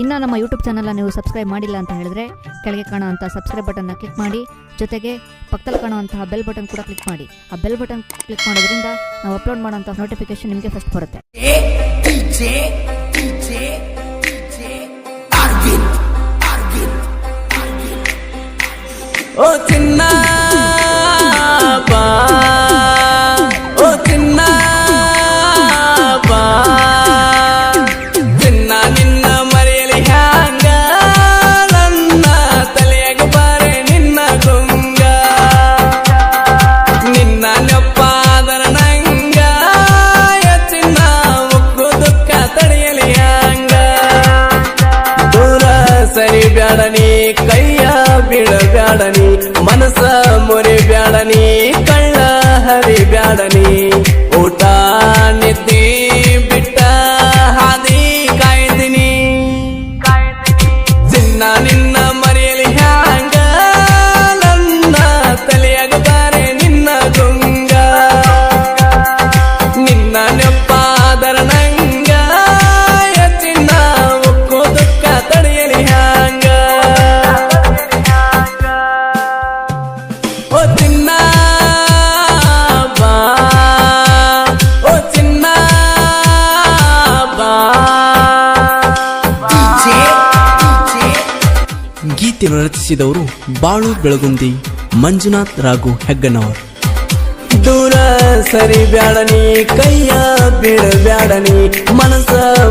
ಇನ್ನು ನಮ್ಮ ಯೂಟ್ಯೂಬ್ ಚಾನಲ್ನ ನೀವು ಸಬ್ಸ್ಕ್ರೈಬ್ ಮಾಡಿಲ್ಲ ಅಂತ ಹೇಳಿದ್ರೆ ಕೆಳಗೆ ಕಾಣುವಂಥ ಸಬ್ಸ್ಕ್ರೈಬ್ ಬಟನ್ನ ಕ್ಲಿಕ್ ಮಾಡಿ ಜೊತೆಗೆ ಪಕ್ಕದಲ್ಲಿ ಕಾಣುವಂತಹ ಬೆಲ್ ಬಟನ್ ಕೂಡ ಕ್ಲಿಕ್ ಮಾಡಿ. ಆ ಬೆಲ್ ಬಟನ್ ಕ್ಲಿಕ್ ಮಾಡೋದ್ರಿಂದ ನಾವು ಅಪ್ಲೋಡ್ ಮಾಡುವಂಥ ನೋಟಿಫಿಕೇಶನ್ ನಿಮಗೆ ಫಸ್ಟ್ ಬರುತ್ತೆ. ಓ DJ, ಮನಸ ಮುರಿ ಬ್ಯಾಡನಿ ಕಳ್ಳ ಹರಿ ಬ್ಯಾಡನಿ ಗೀತೆಯನ್ನು ರಚಿಸಿದವರು ಬಾಳು ಬೆಳಗುಂದಿ, ಮಂಜುನಾಥ್ ರಾಘು ಹೆಗ್ಗನವರ್. ದೂರ ಸರಿ ಬ್ಯಾಡನಿ, ಕೈಯ ಬಿಡ ಬ್ಯಾಡನಿ ಮನಸ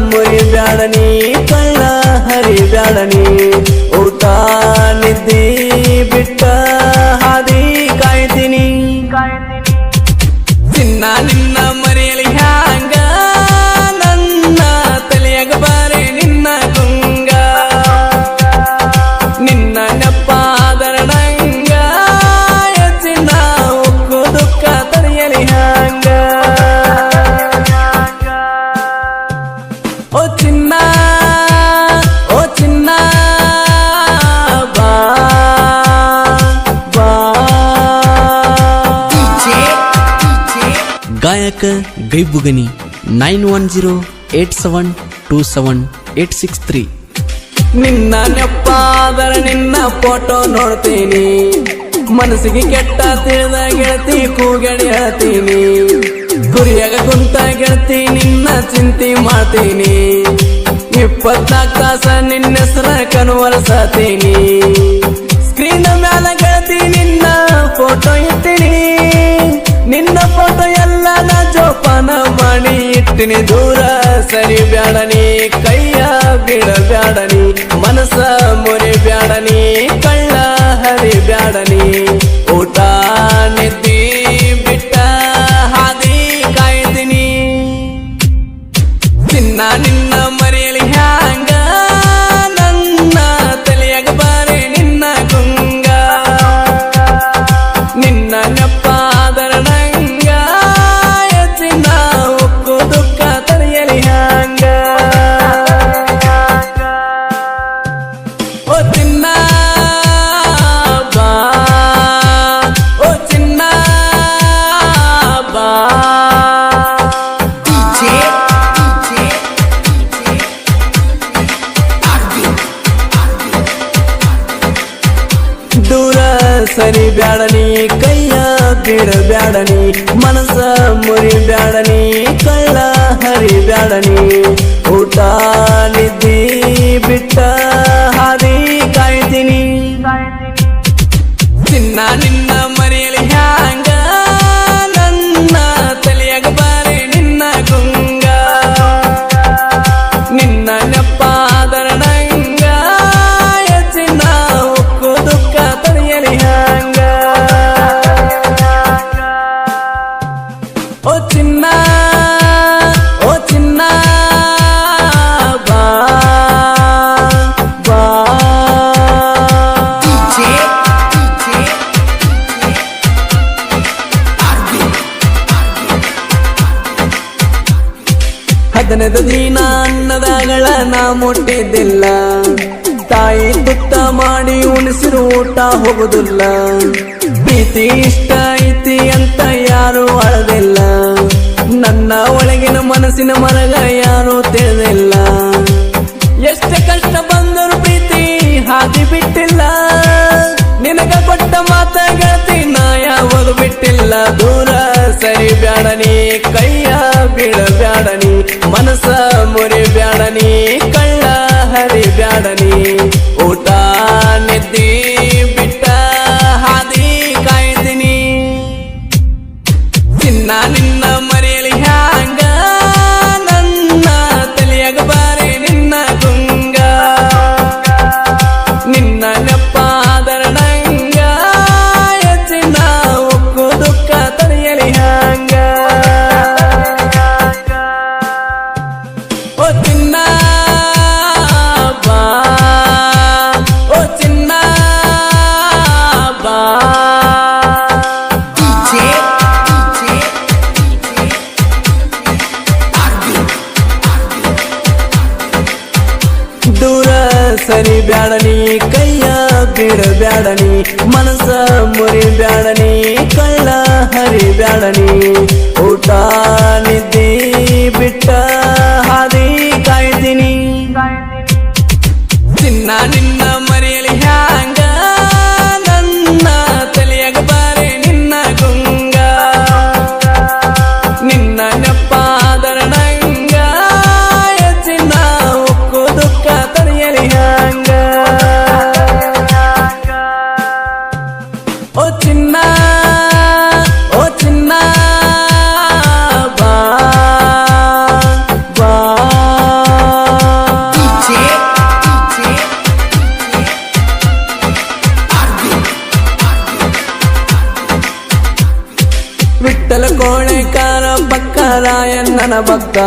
ಮುರಿ ಬ್ಯಾಡನಿ, ಕಳ್ಳ ಹರಿ ಬ್ಯಾಡನಿ. ಗಾಯಕ ಗೈಬುಗನಿ nine one zero eight seven two seven eight six three. ನಿನ್ನ ನೆಪ್ಪಾದರ ನಿನ್ನ ಫೋಟೋ ನೋಡ್ತೀನಿ. ಮನಸ್ಸಿಗೆ ಕೆಟ್ಟ ತಿಳಿದ ಗೆಳತಿ ಕೂಗಡಿ ಹೇಳ್ತೀನಿ. ಗುರಿಯಾಗ ಕುಂತ ಗೆಳತಿ ನಿನ್ನ ಚಿಂತೆ ಮಾಡ್ತೀನಿ. ಇಪ್ಪತ್ನಾಲ್ಕು ತಾಸ ನಿನ್ನ ಹೆಸರ ಕನ್ವರ್ಸತೀನಿ ಮಾಡಿ ಇಟ್ಟಿನಿ ದೂರ ಸರಿ ಬ್ಯಾಡನಿ ಕೈಯ ಬಿಡ ಬ್ಯಾಡನಿ ಮನಸ ಮುರಿ ಬ್ಯಾಡನಿ ಕೈಯ ಬಿಡ ಬ್ಯಾಡನಿ ಮನಸ ಮುರಿ ಬ್ಯಾಡನಿ ಕಳ್ಳ ಹರಿ ಬ್ಯಾಡನಿ ಊಟ ನಿದ್ದಿ ಬಿಟ್ಟ ಕದನದ ದೀನ ಅನ್ನದಾಗಳ ನಾ ಮುಟ್ಟಿದ್ದಿಲ್ಲ. ತಾಯಿ ತುತ್ತ ಮಾಡಿ ಉಣಿಸಿರು ಊಟ ಹೋಗುದಿಲ್ಲ. ಪ್ರೀತಿ ಇಷ್ಟ ಐತಿ ಅಂತ ಯಾರು ಅಳದಿಲ್ಲ. ನನ್ನ ಒಳಗಿನ ಮನಸ್ಸಿನ ಮರಗ ಯಾರು ತಿಳಿದಿಲ್ಲ. ಎಷ್ಟೇ ಕಷ್ಟ ಬಂದರು ಪ್ರೀತಿ ಹಾದಿ ಬಿಟ್ಟಿಲ್ಲ. ನಿನಗ ಕೊಟ್ಟ ಮಾತ ನಾ ಯಾವಾಗ ಬಿಟ್ಟಿಲ್ಲ. ದೂರ ಸರಿ ಬ್ಯಾಡನಿ ಕೈ ಮನಸ ಮುರಿ ಬ್ಯಾಡನಿ ಕಳ್ಳ ಹರಿ ಬ್ಯಾಡನಿ ಸರಿ ಬ್ಯಾಡನಿ ಕೈಯ ಬೀಡ ಬ್ಯಾಡನಿ ಮನಸ ಮುರಿ ಬ್ಯಾಡನಿ ಕಳ್ಳ ಹರಿ ಬ್ಯಾಡನಿ ಊಟ ನಿದ್ದಿ ಬಿಟ್ಟ ಹಾದಿ ಕಾಯ್ತೀನಿ. ತಿನ್ನ ನಿನ್ನ ಭಕ್ತ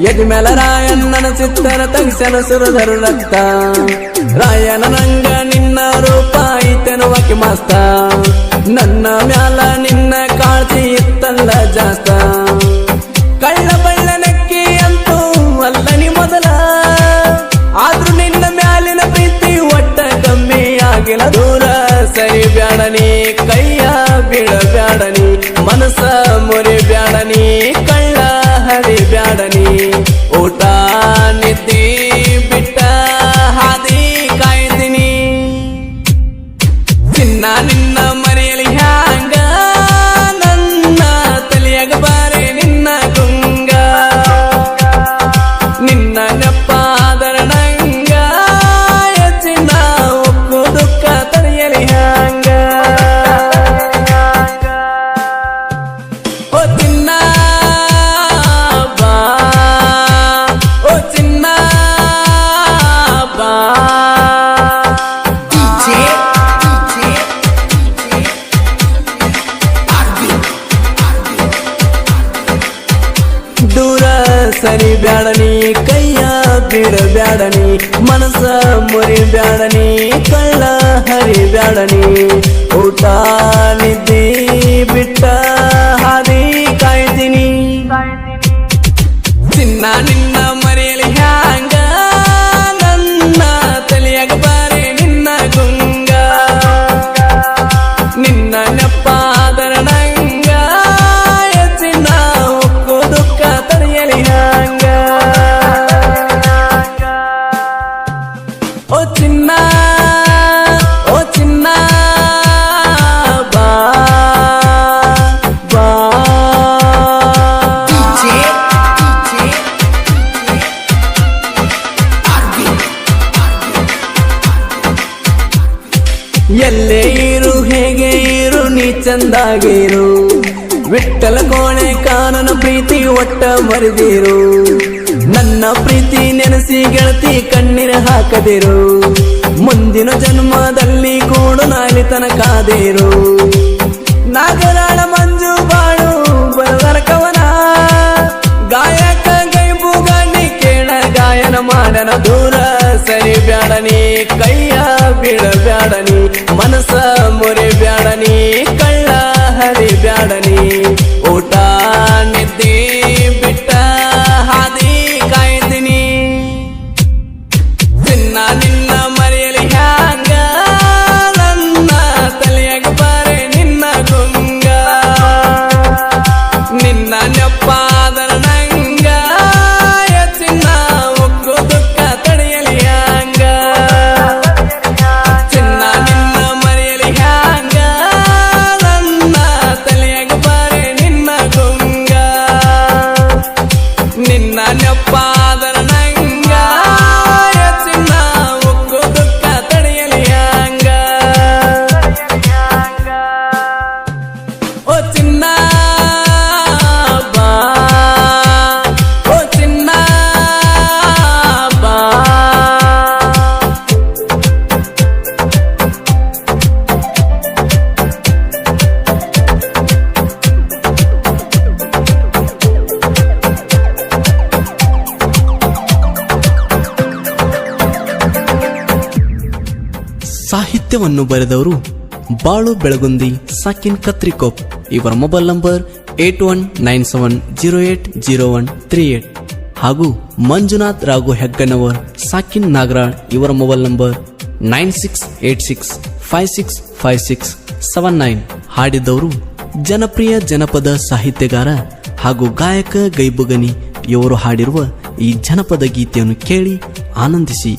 ಯಜಮೆಲ ರಾಯಣ್ಣನ ಸಿತ್ತರ ತಗಿಸನ ಸುರದರು ರಕ್ತ ರಾಯನ ನಂಗ ನಿನ್ನ ರೂಪ ಐತೆನುವಕ್ಕೆ ಮಾಸ್ತ ನನ್ನ ಮ್ಯಾಲ ನಿನ್ನ ಸರಿ ಬ್ಯಾಡನಿ ಕೈಯ ಬಿಡಬ್ಯಾಡನಿ ಮನಸ ಮುರಿ ಬ್ಯಾಡನಿ ಕಳ್ಳ ಹರಿ ಬ್ಯಾಡನಿ ಊಟ ನಿದ್ದಿ ಬಿಟ್ಟ ಹಾದಿ ಕಾಯ್ತೀನಿ. ತಿನ್ನ ನಿನ್ನ ಮರೆಯಲಿ ಕೋಣೆ ಕಾನನ ಪ್ರೀತಿ ಒಟ್ಟ ಮರೆದಿರು. ನನ್ನ ಪ್ರೀತಿ ನೆನೆಸಿ ಗೆಳತಿ ಕಣ್ಣೀರ ಹಾಕದಿರು. ಮುಂದಿನ ಜನ್ಮದಲ್ಲಿ ಕೂಡು ನಾಲಿ ಕಾದಿರು ನಾಗರಾಳ ಮಂಜು ಬಾಳು ಬರದರ ಗಾಯಕ ಗೈಬು ಗಾಂಡಿ ಕೇಳ ಗಾಯನ ಮಾಡನ ದೂರ. ಸರಿ ಬ್ಯಾಡನಿ ಕೈಯ ಬೀಳ ಬ್ಯಾಡನಿ ಮನಸ ಮುರಿ ಬ್ಯಾಡನಿ ಪಾದರ ಸಾಹಿತ್ಯವನ್ನು ಬರೆದವರು ಬಾಳು ಬೆಳಗುಂದಿ ಸಾಕಿನ್ ಕತ್ರಿಕೋಪ್. ಇವರ mobile number eight one nine seven zero eight zero one three eight. ಹಾಗೂ ಮಂಜುನಾಥ್ ರಾಘು ಹೆಗ್ಗನವರ್, ಸಾಕಿನ್ ನಾಗರಾಳ್ ಇವರ mobile number nine six eight six five six five six seven nine. ಹಾಡಿದವರು ಜನಪ್ರಿಯ ಜನಪದ ಸಾಹಿತ್ಯಗಾರ ಹಾಗೂ ಗಾಯಕ ಗೈಬುಗನಿ. ಇವರು ಹಾಡಿರುವ ಈ ಜನಪದ ಗೀತೆಯನ್ನು ಕೇಳಿ ಆನಂದಿಸಿ.